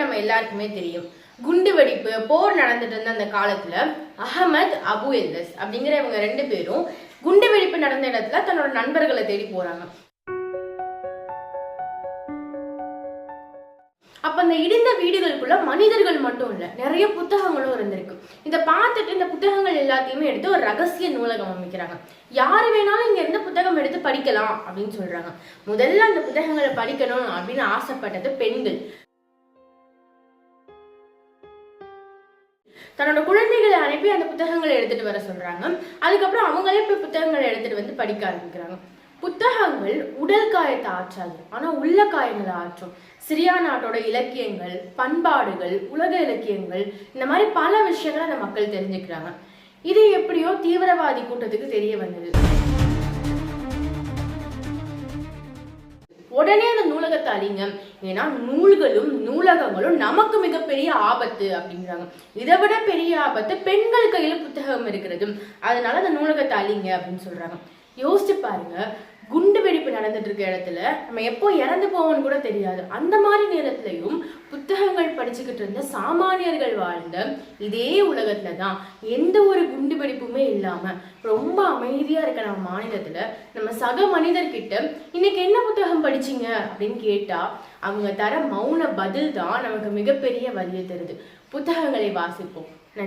நம்ம எல்லாருக்குமே தெரியும். குண்டு வெடிப்பு போர் நடந்துட்டு இருந்த அந்த காலத்துல அகமத் அபு எல்தஸ் அப்படிங்கிற இவங்க ரெண்டு பேரும் குண்டு வெடிப்பு நடந்த இடத்துல தன்னோட நண்பர்களை தேடி போறாங்க. அப்ப அந்த இடிந்த வீடுகளுக்குள்ள மனிதர்கள் மட்டும் இல்ல நிறைய புத்தகங்களும் இருந்திருக்கு. இதை பார்த்துட்டு இந்த புத்தகங்கள் எல்லாத்தையுமே எடுத்து ஒரு ரகசிய நூலகம் அமைக்கிறாங்க. யாரு வேணாலும் இங்க இருந்து புத்தகம் எடுத்து படிக்கலாம் அப்படின்னு சொல்றாங்க. முதல்ல அந்த புத்தகங்களை படிக்கணும் அப்படின்னு ஆசைப்பட்டது பெண்கள். தன்னோட குழந்தைகளை அனுப்பி அந்த புத்தகங்களை எடுத்துட்டு வர சொல்றாங்க. அதுக்கப்புறம் அவங்களே போய் புத்தகங்களை எடுத்துட்டு வந்து படிக்க ஆரம்பிக்கிறாங்க. புத்தகங்கள் உடல் காயத்தை ஆற்றாது ஆனா உள்ள காயங்களை ஆற்றும். சிரியா நாட்டோட இலக்கியங்கள் பண்பாடுகள் உலக இலக்கியங்கள் இந்த மாதிரி பல விஷயங்களை அந்த மக்கள் தெரிஞ்சுக்கிறாங்க. இது எப்படியோ தீவிரவாதி கூட்டத்துக்கு தெரிய வந்தது. உடனே அந்த நூலகத்தை அழிங்க. ஏன்னா நூல்களும் நூலகங்களும் நமக்கு மிகப்பெரிய ஆபத்து அப்படிங்கிறாங்க இதை விட பெரிய ஆபத்து பெண்கள் கையில புத்தகம் இருக்கிறது. அதனால அந்த நூலகத்தை அழிங்க அப்படின்னு சொல்றாங்க. யோசிச்சு பாருங்க. குண்டு வெடிப்பு நடந்துட்டு இருக்க இடத்துல நம்ம எப்போ இறந்து போவோம்னு கூட தெரியாது. அந்த மாதிரி நேரத்துலையும் புத்தகங்கள் படிச்சுக்கிட்டு இருந்த சாமானியர்கள் வாழ்ந்த இதே உலகத்துல தான் எந்த ஒரு குண்டு வெடிப்புமே இல்லாம ரொம்ப அமைதியா இருக்க நம்ம மாநிலத்துல நம்ம சக மனிதர்கிட்ட இன்னைக்கு என்ன புத்தகம் படிச்சீங்க? அப்படின்னு கேட்டா அவங்க தர மௌன பதில் தான் நமக்கு மிகப்பெரிய வலியை தருது. புத்தகங்களை வாசிப்போம். நன்றி.